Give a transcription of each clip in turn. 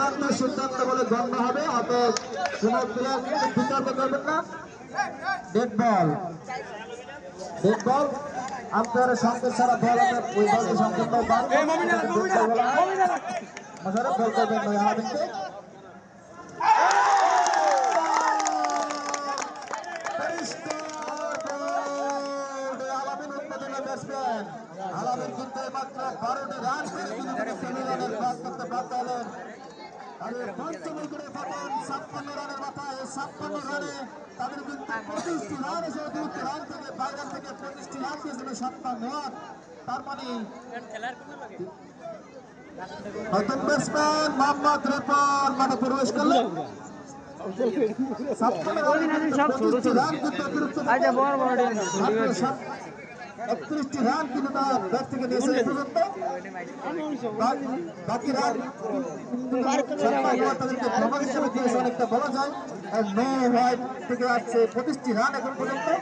চূড়ান্ত সিদ্ধান্ত বলে গণ্য হবে। অতএব কোন প্লেয়ার বিতর্ক করবেন না। ডেড বল ডেড বল আম্পায়ারের সংকেত ছাড়া বল ওই বলকে সম্পূর্ণ মোশারফ বল করবেন নয় আলামিনকে আলামিন উদ্বোধনী ব্যাটসম্যান আলামিন কিন্তু মাত্র বারোটি রান করে তিনি সেমি রানের কাজ করতে বাধ্য হলেন আর এই পঞ্চমী করে পাবেন ছাপ্পান্ন রানের মাথায় ছাপ্পান্ন রানে তাদের কিন্তু পঁচিশটি রান এসে অতিরিক্ত রান থেকে বাইরে থেকে পঁচিশটি রান দিয়েছিল সাতপান্ন রান। তার মানে নতুন ব্যাটসম্যান মোহাম্মদ রেপন মাঠে প্রবেশ করলেন। ছাপ্পান্ন রান কিন্তু অতিরিক্ত একত্রিশটি রান কিন্তু তারা ব্যাট থেকে নিয়েছে এই পর্যন্ত বাকি রান তাদেরকে প্রমাণ হিসেবে দিয়েছে অনেকটা বলা যায় আর নো হোয়াইট থেকে আসছে পঁচিশটি রান এখন পর্যন্ত ফোন?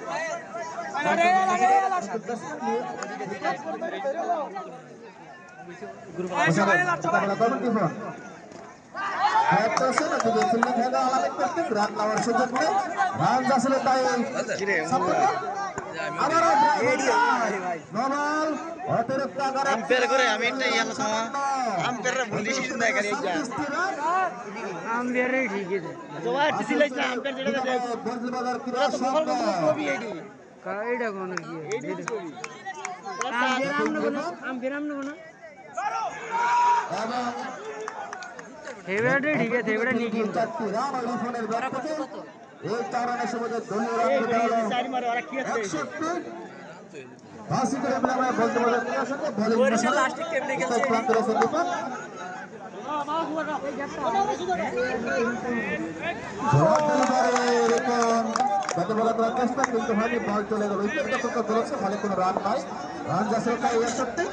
হ্যাঁ, যদি ফিল্ডিং হেডে আলাদা করতেন, রান নেওয়ার সুযোগ নেই। রান আসলে তাই। সাপোর্ট আম্বিয়ারে ঠিক আছে ফেভারিট নিয়ে কিন্তু। এই চার রানের দলীয় চেষ্টা কিন্তু হয়নি বল চলে গেল। উইকেট দখল করেছে ফলে কোনো রান নাই। রান যাচ্ছে একষট্টি।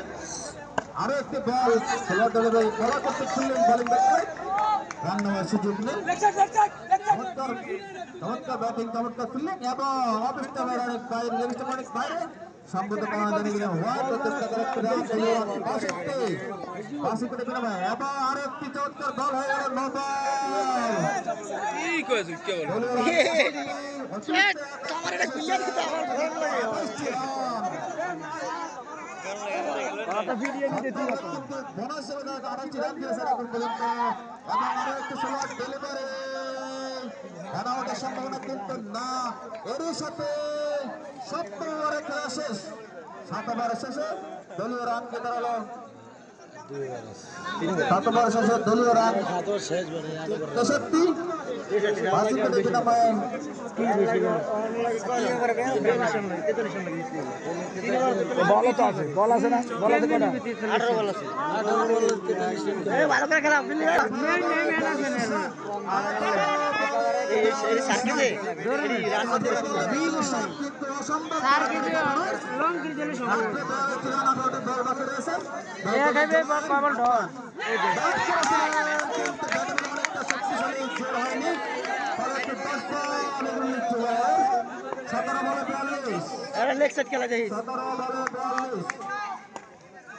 আরও একটি বল খেলোয়াড় দলের বলা করতে খুললেন বোলিং ব্যাটে রান নেওয়ার সুযোগ নেই। চমৎকার ব্যাটিং চমৎকার ফিল্ডিং এবং অবিষ্ট অনেক বাইরে লেগেছে অনেক বাইরে। পাওয়া জানি কিনা করে খেলোয়াড় বিনিময় এবং আরও একটি চমৎকার বল হয়ে গেল নো বল? কি কইছ কি বল এটা ক্লিয়ার দিতে আমার ভালো লাগে কথা ভিডিও নিতে ঠিক আছে বোনাস হিসেবে তারা আড়াইটি রান দিয়েছেন এখন পর্যন্ত এবং আরও একটি সময় ডেলিভারি রান আউটের সম্ভাবনা কিন্তু না এরই সাথে সপ্তম ওভারে খেলা শেষ সাত ওভারের শেষে দলীয় রানকে দাঁড়াল সাত ওভার শেষে দলীয় রান তেষট্টি বাসিকে দেখি বল তো আছে বল আছে না বল আছে কটা 18 বল আছে এ ভালো করে খেলা আপনি খেলা সতেরো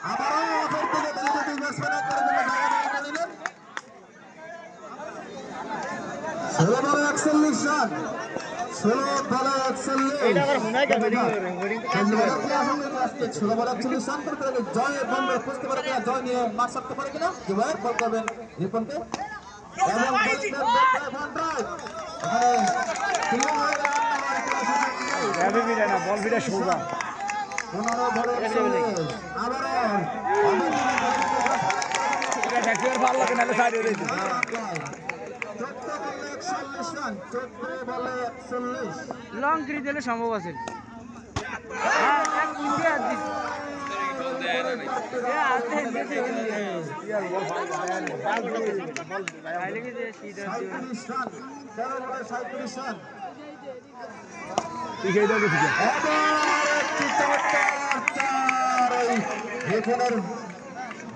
আবারও অপর থেকে বেনিফিট ব্যাটসম্যান করে জায়গা করে নিলেন ষোলো বলে একচল্লিশ রান ষোলো বলে একচল্লিশ ষোলো বলে একচল্লিশ রান করতে হবে বন্ধ বুঝতে পারে কিনা জয় নিয়ে মাঠ সারতে পারে কিনা? জুবাইর বল করবেন রিপনকে। এবং না বল শোভা। পনেরো বলে ভালো লাগে সাইড হয়ে লং ক্রিজেলে সম্ভব আছে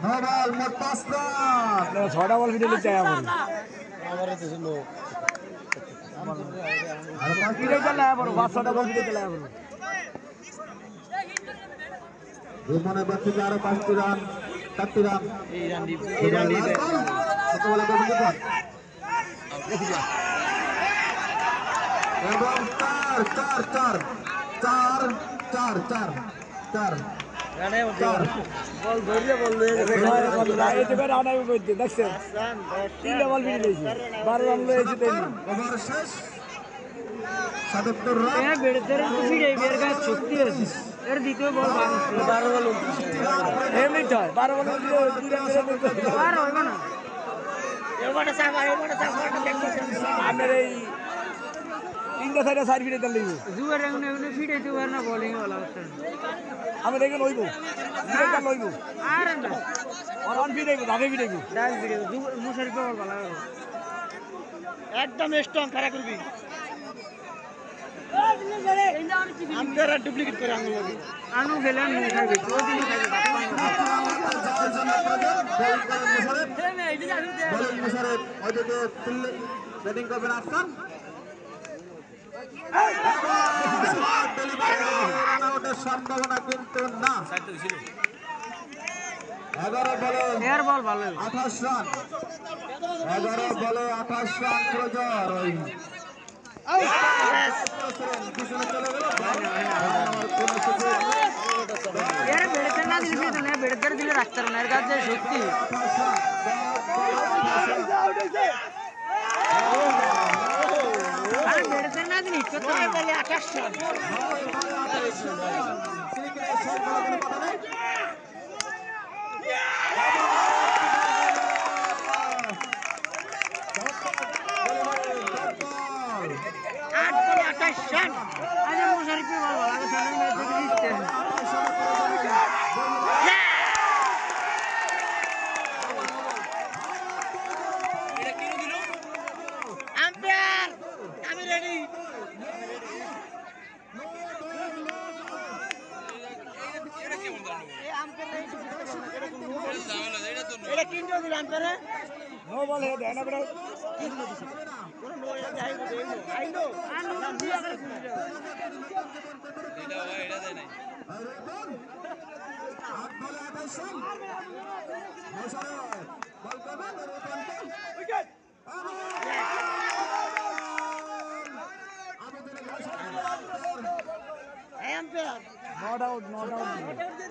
হ্যাঁ ছটা বল ভিডিও চাই আমার আর মনে পাঁচটি রান চারটি রান এবং চার চার চার চার চার চার চার বারো বল আপনার এই তিনটা সাইডে সাইড ফিরে দিলে জুয়ার এগুলো এগুলো ফিটাইতে পারে না বোলিং বলা হচ্ছে আমি দেখে লইব দুইটা লইব আর না আর রান ফিরে যাবে ফিরে ডাল ফিরে মুশারি বল বলা একদম স্ট্রং খাড়া করবি আমরা ডুপ্লিকেট করে আঙুল লাগি আনু খেলে আমি খাইবে ও দিন খাইবে যাওয়ার জন্য প্রয়োজন বোলিং করেন মুশারফ বোলিং মুশারফ ওইদিকে ব্যাটিং করবেন আফসান রান আউটের সম্ভাবনা কিন্তু না এগারো বলে আঠাশ রান এগারো বলে আঠাশ রান প্রয়োজন ওই না দিলে ফিরে না। এর সত্যি আঠাশ রান আরে বেড়েতে না দিলে হিট করতে বলে আকাশ রান আট বলে আকাশ রান আরে মুশারি বল বলা কথা না ম্যাচ জিততে আম্পায়ার আমি রেডি এটা কিনতে দিল আম্পায়ারে নো বল হে দেয় না বেটা। কোনো নো এটা যাই আইলো আনু দিয়া করে umpire not out not out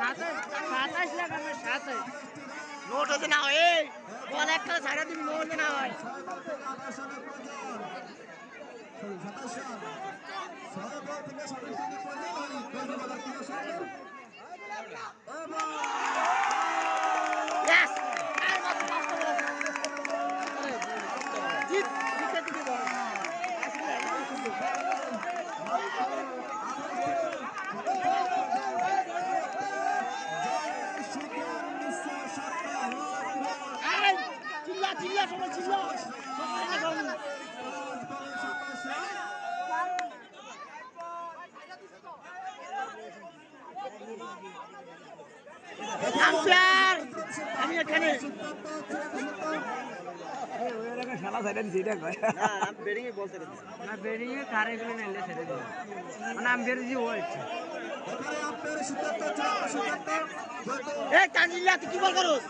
সাতাশ লাখ আমার সাতাশ নোট হতে না হয় বল একটা ছাড়া দিবি নোট না হয় Yes! আর মাত্র পাঁচটা বল আছে। জিত, জিততে দিবি বল। এই, চিল্লা, চিল্লা, সবাই চিল্লা। সবাই না করুন। আমি এখানে খেলা সাইডে দিছে এটা কয় না বেরিয়ে কারে গেলে নেলে ছেড়ে দেবে। মানে আমি বেরিয়ে ও এই তানজিল্লা তুই কি বল করস?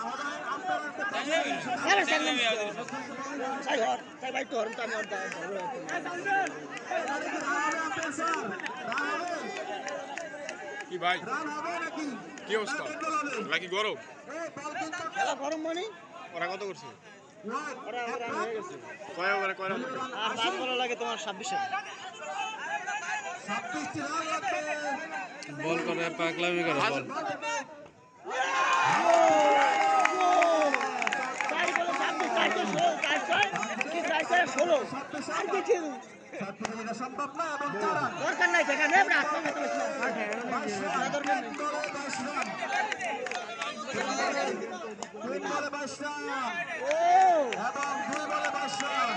আরে সামনে সাই হর সাই ভাই তোর আমি অর্ধ কি ভাই? কি অবস্থা? নাকি গরম? খেলা গরম মানে? ওরা কত করছে? ওরা ওরা হয়ে গেছে। কয় ওভারে কয় রান আর বাদ বলা লাগে তোমার ছাব্বিশে। বল করে পাগলামি বল। ষোলো আর সম্ভব না এবং রান দরকার নাই দেখা নেব না আজকে তো বেশি না। বাইশ রান দরকার নেই তিন বলে বাইশ রান তিন বলে- তিন বলে বাইশ রান ও। এবং দুই বলে বাইশ রান